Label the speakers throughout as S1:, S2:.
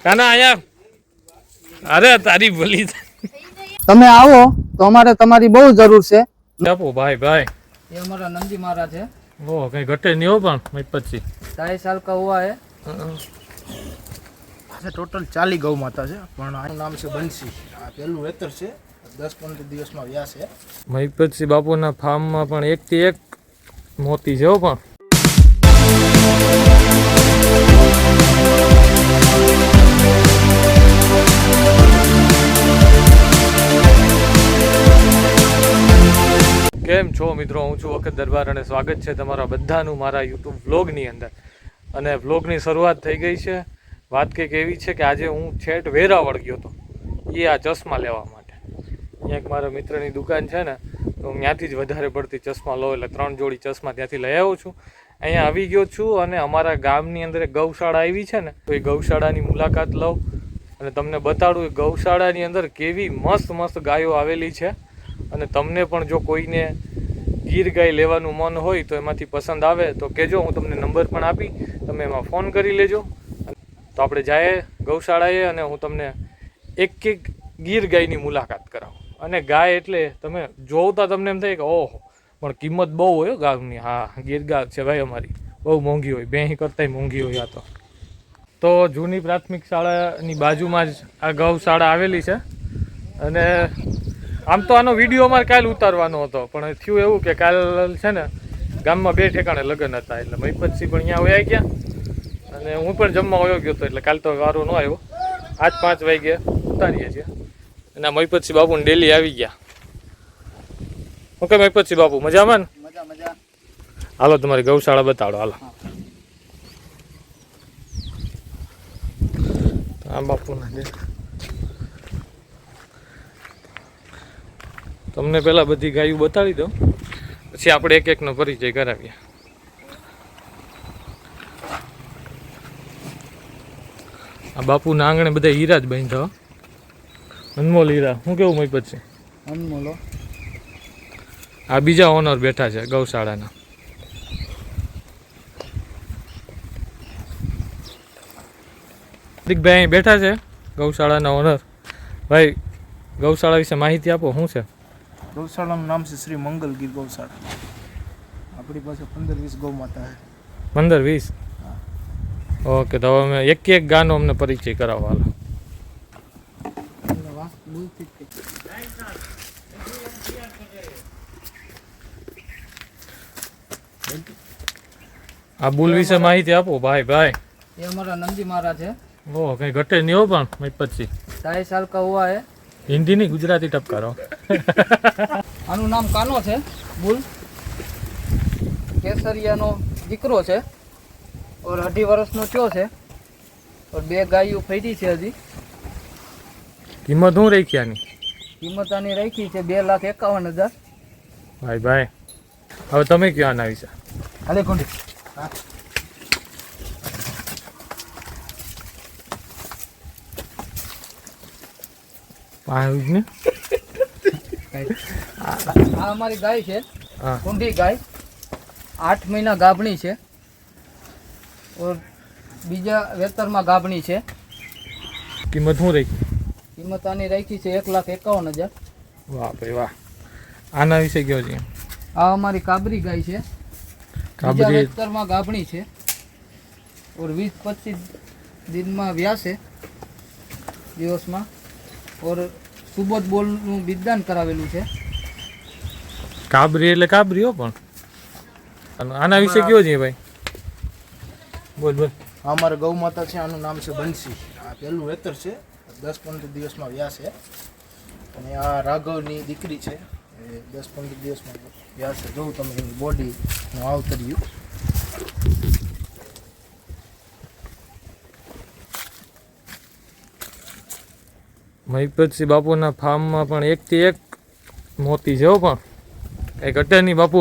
S1: કાના આયા અરે તારી ભલી
S2: તમે આવો તો અમારે તમારી બહુ જરૂર છે
S1: આપો ભાઈ ભાઈ
S2: ये हमारा नंदी महाराज है
S1: ઓ કઈ ઘટે નહીં હો પણ મેં પછી
S2: ढाई साल का हुआ है
S3: ટોટલ ચાલી ગૌ માતા છે પણ આનું નામ છે બંસી આ પહેલું વેતર છે દસ પંદર દિવસમાં વ્યા છે
S1: મહિપતસિંહ બાપુના ફાર્મમાં પણ એકથી એક મોતી છે હો પણ કેમ છો મિત્રો? હું છું વખત દરબાર અને સ્વાગત છે તમારા બધાનું મારા યુટ્યુબ વ્લોગની અંદર. અને વ્લોગની શરૂઆત થઈ ગઈ છે. વાત કંઈક એવી છે કે આજે હું છેટ વેરાવળ ગયો હતો. એ આ ચશ્મા લેવા માટે. અહીંયા એક મારા મિત્રની દુકાન છે ને, તો હું ત્યાંથી જ વધારે પડતી ચશ્મા લઉં, એટલે ત્રણ જોડી ચશ્મા ત્યાંથી લઈ આવ્યો છું. અહીંયા આવી ગયો છું અને અમારા ગામની અંદર એક ગૌશાળા આવી છે ને, તો એ ગૌશાળાની મુલાકાત લઉં. અને તમને બતાડું એ ગૌશાળાની અંદર કેવી મસ્ત મસ્ત ગાયો આવેલી છે. અને તમને પણ જો કોઈને ગીર ગાય લેવાનું મન હોય તો એમાંથી પસંદ આવે તો કહેજો, હું તમને નંબર પણ આપી, તમે એમાં ફોન કરી લેજો. તો આપણે જાય ગૌશાળાએ અને હું તમને એક એક ગીર ગાયની મુલાકાત કરાવું. અને ગાય એટલે તમે જોવતા તમને એમ થાય કે, ઓહો, પણ કિંમત બહુ હોય હો ગાયની હા, ગીર ગાય છે ભાઈ અમારી. બહુ મોંઘી હોય બે કરતાંય મોંઘી હોય આ તો. તો જૂની પ્રાથમિક શાળાની બાજુમાં જ આ ગૌશાળા આવેલી છે. અને આમ તો આનો વીડિયો અમારે કાલ ઉતારવાનો હતો પણ થયું એવું કે કાલ છે ને ગામમાં બે ઠેકાણે લગ્ન હતા એટલે મહિપતસિંહ પણ અહીંયા વયા ગયા. અને હું પણ જમવા વયો ગયો હતો એટલે કાલ તો વારો ન આવ્યો. આજ પાંચ વાગે ઉતારીએ છીએ. અને આ મહિપતસિંહ બાપુને ડેલી આવી ગયા. ઓકે મહિપતસિંહ બાપુ મજામાં ને? હાલો તમારી ગૌશાળા બતાડો હાલો. આ બાપુના તમને પહેલાં બધી ગાયું બતાવી દો પછી આપણે એક એકનો પરિચય કરાવીએ. આ બાપુના આંગણે બધા હીરા જ બાંધ્યા અનમોલ હીરા શું કેવું મય પછી?
S2: અનમોલો.
S1: આ બીજા ઓનર બેઠા છે ગૌશાળાના. ભાઈ અહીં બેઠા છે ગૌશાળાના ઓનર. ભાઈ ગૌશાળા વિશે માહિતી આપો શું છે?
S3: ગૌશાળાનું નામ છે શ્રી મંગલગીર ગૌશાળા આપણી પાસે પંદર વીસ ગૌ માતા છે
S1: પંદર વીસ ઓકે તો હવે અમે એક એક ગાનો અમને પરિચય કરાવો હાલો આ બુલ વિશે માહિતી આપો ભાઈ ભાઈ
S2: ये हमारा नंदी महाराज है
S1: ઓહ કઈ ઘટે નહીં હો પણ મેં પછી
S2: ढाई साल का हुआ है
S1: હિન્દી નહીં ગુજરાતી ટપકારો
S2: આનું નામ કાનો છે બુલ? કેસરિયાનો દીકરો છે. ઓર અઢી વર્ષનો થયો છે? ઓર બે ગાયો ફરી છે હજી.
S1: કિંમત શું રાખી આની?
S2: કિંમત આની રાખી છે બે લાખ એકાવન હજાર.
S1: ભાઈ ભાઈ. હવે તમે કયો આના વિશે?
S3: હાલે કોંડી
S1: આવ્યું ને
S2: આ અમારી ગાય છે.
S1: હા.
S2: ગાય. આઠ મહિના ગાભણી છે. ઓર બીજા વેતરમાં ગાભણી છે.
S1: કિંમત શું રાખી?
S2: કિંમત આની રાખી છે એક લાખ એકાવન હજાર.
S1: વાહ ભાઈ વાહ. આના વિશે કયો છે?
S2: આ અમારી કાબરી ગાય છે.
S1: કાબરી?
S2: વેતરમાં ગાભણી છે. ઓર વીસ પચીસ દિનમાં વ્યાસે. દિવસમાં. ઓર સુબોધ બોલનું બિદદાન કરાવેલું છે.
S1: કાબરી એટલે કાબરી હો પણ. અને આના વિશે કયો છે ભાઈ? બોલ બોલ.
S3: અમારે ગૌ માતા છે આનું નામ છે બંસી આ પહેલું વેતર છે દસ પંદર દિવસમાં વ્યાસ છે. અને આ રાઘવની દીકરી છે એ દસ પંદર દિવસમાં વ્યા છે. જોઉં તમે એની બોડીનું આવતર્યું.
S1: મહિપતસિંહ બાપુના ફાર્મમાં પણ એકથી એક મોતી છે પણ. કઈ ઘટે નહીં બાપુ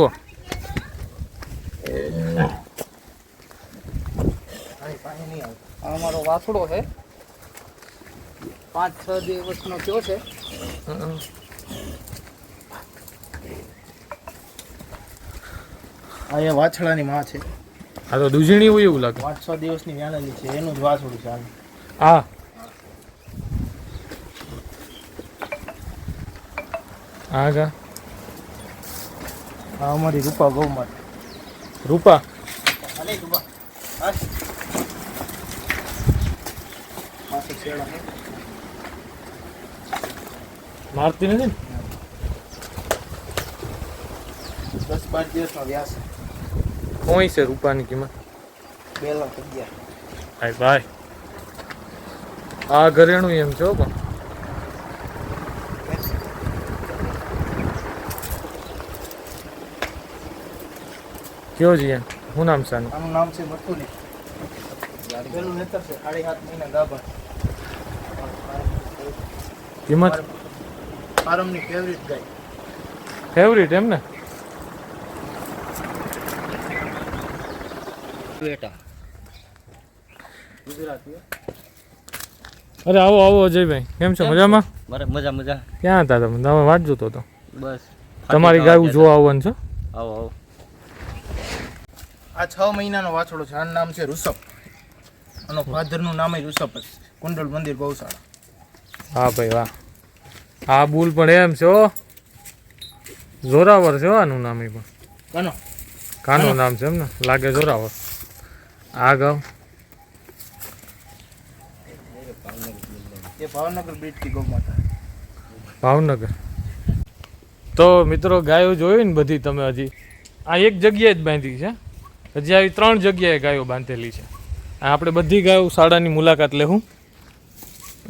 S2: અમારો વાસડો છે. પાંચ છ દિવસનો કયો છે.
S3: આ એ વાછડાની માં છે.
S1: આ તો દુજણી હોય એવું લાગે.
S3: પાંચ છ દિવસની વ્યાણેલી છે. એનું જ વાછડું છે આ
S1: હા આગા
S3: આ અમારી રૂપા ગૌ માતા
S1: રૂપા?
S3: અલે રૂપા હે.
S1: મારતી નથી ને?
S3: દસ બાર દિવસનો વ્યાસ.
S1: કોઈ છે રૂપાની કિંમત.
S3: બે લાખ અગિયાર.
S1: હાય ભાઈ. આ ઘરેણું એમ છો પણ. કયો છે? શું નામ છે આનું?
S3: નામ છે મથુરી પેલું નેતર છે સાડી સાત મહિના ગાભા
S1: કિંમત
S3: ફાર્મની ફેવરિટ ગાય
S1: ફેવરિટ એમ ને?
S2: બેટા.
S1: અરે આવો આવો અજયભાઈ. કેમ છો? મજામાં?
S2: મારે મજા મજા.
S1: ક્યાં હતા તમે? તમે વાટ જોતો હતો.
S2: બસ.
S1: તમારી ગાયું જોવા આવવાનું છે?
S2: આવો આવો.
S3: આ છ મહિનાનો વાછડો છે. આનું નામ છે ઋષભ. આનો ફાધરનું નામ ઋષભ જ. કુંડલ મંદિર ગૌશાળા.
S1: હા ભાઈ વાહ. આ બુલ પણ એમ છે હો. જોરાવર છે હો આનું નામ એ પણ.
S3: કનો?
S1: કાનું નામ છે એમ ને? લાગે જોરાવર. આ ગામ
S3: એ ભાવનગર બ્રિજથી ગૌ
S1: ભાવનગર. તો મિત્રો ગાયો જોયું ને બધી તમે હજી. આ એક જગ્યાએ જ બાંધી છે. હજી આવી ત્રણ જગ્યાએ ગાયો બાંધેલી છે. આપણે બધી ગાયો શાળાની મુલાકાત લેવું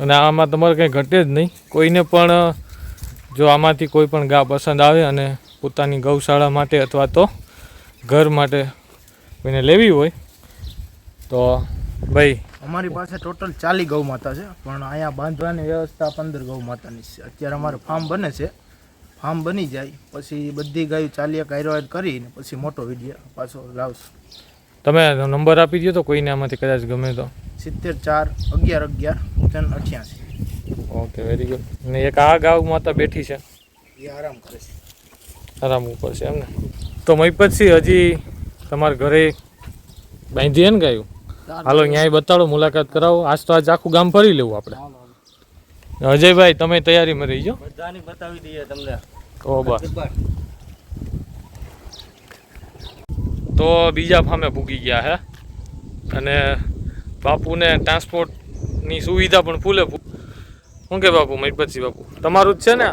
S1: અને આમાં તમારે કંઈ ઘટે જ નહીં. કોઈને પણ જો આમાંથી કોઈ પણ ગા પસંદ આવે અને પોતાની ગૌશાળા માટે અથવા તો ઘર માટે કોઈને લેવી હોય, તો ભાઈ,
S3: અમારી પાસે ટોટલ ચાલી ગૌ માતા છે, પણ અહીંયા બાંધવાની વ્યવસ્થા પંદર ગૌ માતાની છે. અત્યારે અમારે ફાર્મ બને છે. ફાર્મ બની જાય. પછી બધી ગાયો ચાલીએ કાર્યવાહી કરીને પછી મોટો વીડિયો પાછો લાવશું.
S1: તમે નંબર આપી દો તો કોઈને આમાંથી કદાચ ગમે તો.
S3: સિત્તેર ચાર અગિયાર અગિયાર ત્રણ અઠ્યાસી.
S1: ઓકે વેરી ગુડ અને એક આ ગાવ માતા બેઠી છે.
S3: એ આરામ કરે છે.
S1: આરામ ઉપર છે એમ ને? તો મહીપતસિંહ હજી તમારા ઘરે બાંધી હે ને ગાયું? હાલો ન્યાય બતાડો મુલાકાત કરાવો. આજ તો આજ આખું ગામ ફરી લેવું આપણે. અજયભાઈ તમે તૈયારીમાં રહીજો.
S2: બધાની બતાવી દઈએ તમને.
S1: ઓ બસ. તો બીજા ફામે ભૂગી ગયા હે. અને બાપુને ટ્રાન્સપોર્ટની સુવિધા પણ ફૂલે ફૂલ શું કે બાપુ મહીપતસિંહ બાપુ? તમારું જ છે ને?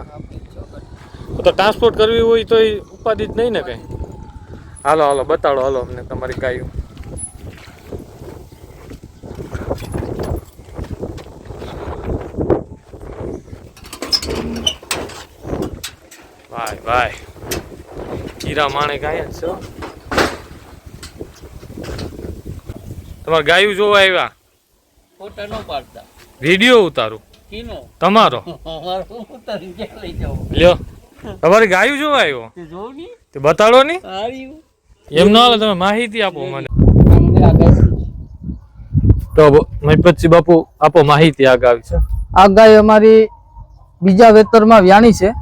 S1: તો ટ્રાન્સપોર્ટ કરવી હોય તો એ ઉપાધિ જ નહીં ને કંઈ? હાલો હાલો બતાડો હાલો અમને તમારી ગાયું. ભાઈ હીરા માણે ગાય જ છો. તમારે ગાયું જોવા આવ્યા?
S2: ફોટા નો પાડતા.
S1: વીડિયો ઉતારું?
S2: કીનો?
S1: તમારો?
S2: મારું ઉતારી ક્યાં લઈ જાવ
S1: લ્યો. તમારી ગાયું જોવા આવ્યો?
S2: તે જોવની?
S1: તે બતાડો ની? એમ ના હાલે તમે માહિતી આપો મને. તો મહિપતજી બાપુ આપો માહિતી આગાવી છે.
S2: આ ગાય અમારી બીજા વેતરમાં વ્યાણી છે.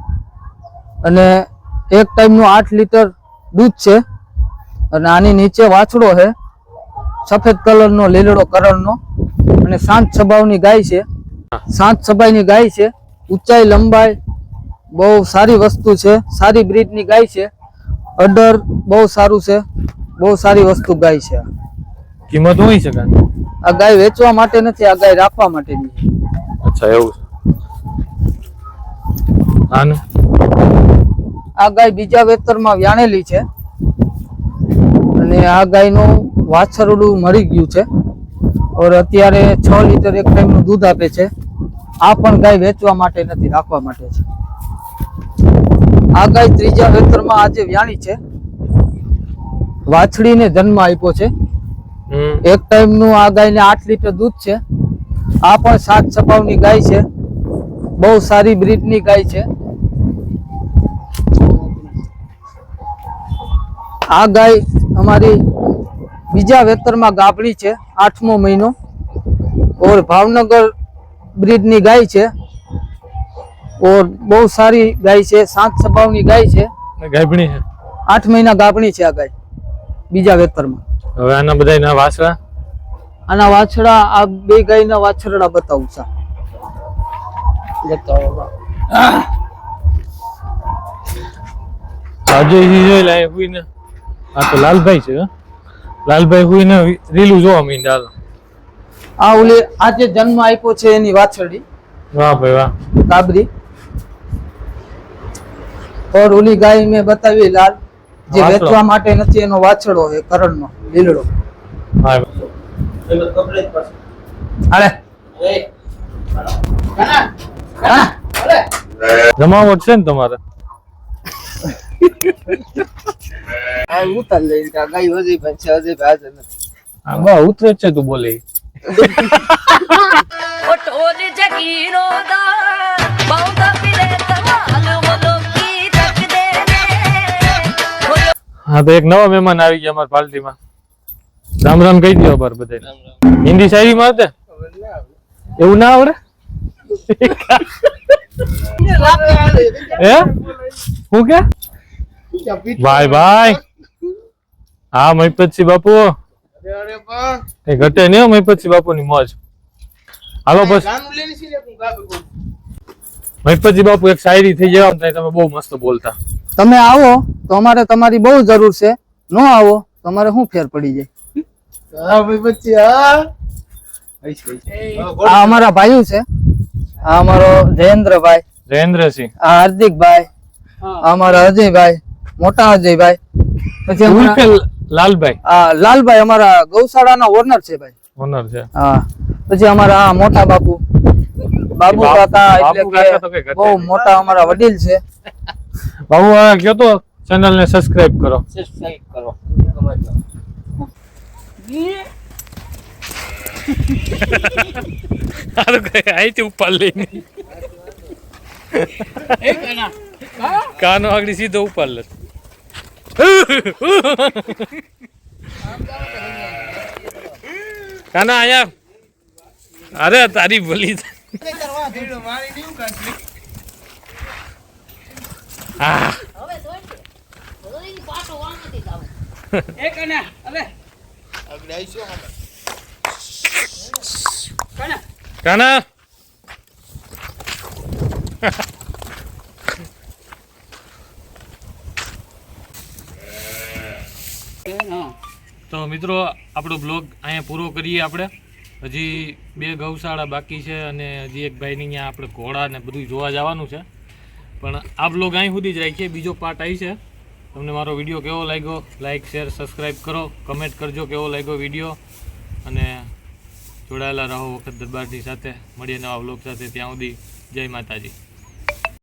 S2: અને એક ટાઈમનું આઠ લીટર દૂધ છે. અને આની નીચે વાછડો છે. સફેદ કલરનો લીલડો કરણનો અને શાંત સ્વભાવની ગાય છે. શાંત સ્વભાવની ગાય છે. ઊંચાઈ લંબાઈ બહુ સારી વસ્તુ છે. સારી બ્રીડની ગાય છે. અડર બહુ સારું છે. બહુ સારી વસ્તુ ગાય છે.
S1: કિંમત હોય છે
S2: આ ગાય વેચવા માટે નથી આ ગાય રાખવા માટેની
S1: અચ્છા એવું છે. આનું?
S2: આ ગાય બીજા વેતરમાં વ્યાણેલી છે. અને આ ગાયનું વાછરડું મરી ગયું છે. ઓર અત્યારે છ લીટર એક ટાઈમનું દૂધ આપે છે. આ પણ ગાય વેચવા માટે નથી રાખવા માટે છે. આ ગાય ત્રીજા વેતરમાં આજે વ્યાણી છે. વાછડીને જન્મ આપ્યો છે. એક ટાઈમનું આ ગાયને આઠ લીટર દૂધ છે. આ પણ સાત સપાવની ગાય છે. બહુ સારી બ્રીડની ગાય છે. આ ગાય અમારી બીજા વેતરમાં ગાભણી છે આઠમો મહિનો. ઓર ભાવનગર બ્રિડની ગાય છે. ઓર બહુ સારી ગાય છે સાત સ્વભાવની ગાય છે.
S1: ગાભણી છે?
S2: આઠ મહિના ગાભણી છે આ ગાય બીજા વેતરમાં.
S1: હવે આના બધા ના વાસરા
S2: આના વાછડા આ બે ગાયના વાછરડા બતાવું છું.
S1: અજયજી જોઈ લે હુઈને આ તો લાલભાઈ છે લાલભાઈ લાલભાઈ હુઈને રીલું જોવા હાલો.
S2: આ ઓલી આજે જન્મ આપ્યો છે એની વાછરડી
S1: વાહ ભાઈ વાહ.
S2: કાબરી. ઓર ઓલી ગાય મેં બતાવી લાલ જે વેચવા માટે નથી એનો વાછડો છે કરણનો લીલડો.
S1: હા.
S2: હા
S1: જમાવટ છે ને તમારે?
S3: આ ઉતર છે
S1: ઉતરે તું બોલે. હા તો એક નવો મહેમાન આવી ગયો અમાર પાર્ટીમાં રામ રામ કઈ દો અમારે બધે હિન્દી શાયરી માં આવતે? એવું ના આવડે? હે? હું કે ભાઈ ભાઈ. હા મહિપતસિંહ બાપુ. એ ઘટે નહીં હો બાપુ બાપુની મોજ. હાલો બસ. મહિપતસિંહ બાપુ એક શાયરી થઈ જવા ને તમે બહુ મસ્ત બોલતા.
S2: તમે આવો તો અમારે તમારી બહુ જરૂર છે. નો આવો તો અમારે શું ફેર પડી જાય?
S3: હા.
S2: આ અમારા ભાઈઓ છે. આ અમારો જયેન્દ્રભાઈ.
S1: જયેન્દ્રસિંહ.
S2: આ હાર્દિકભાઈ. અમારા અજયભાઈ મોટા અજયભાઈ. પછી
S1: લાલભાઈ.
S2: હા લાલભાઈ અમારા ગૌશાળાના ઓનર છે ભાઈ.
S1: ઓનર છે.
S2: હા. પછી અમારા આ મોટા બાપુ. બાબુ કાકા એટલે કે બહુ મોટા અમારા વડીલ છે.
S1: બાબુ આ કયો તો ચેનલ ને સબસ્ક્રાઇબ કરો. ઉપર લઈને. કાનો આગળ સીધો ઉપર લે. કાના આયા અરે તારી ભલી હા.
S4: હવે
S1: કાના તો મિત્રો, આપણો બ્લોગ અહીંયા પૂરો કરીએ આપણે. હજી બે ગૌશાળા બાકી છે અને હજી એક ભાઈની અહીંયા આપણે ઘોડા ને બધું જોવા જવાનું છે. પણ આ બ્લોગ અહીં સુધી જ રાખીએ. બીજો પાર્ટ આવી છે. તમને મારો વીડિયો કેવો લાગ્યો? લાઈક શેર સબસ્ક્રાઈબ કરો. કમેન્ટ કરજો કેવો લાગ્યો વીડિયો અને જોડાયેલા રહો વખત દરબારની સાથે. મળીએ નવા બ્લોગ સાથે. ત્યાં સુધી જય માતાજી.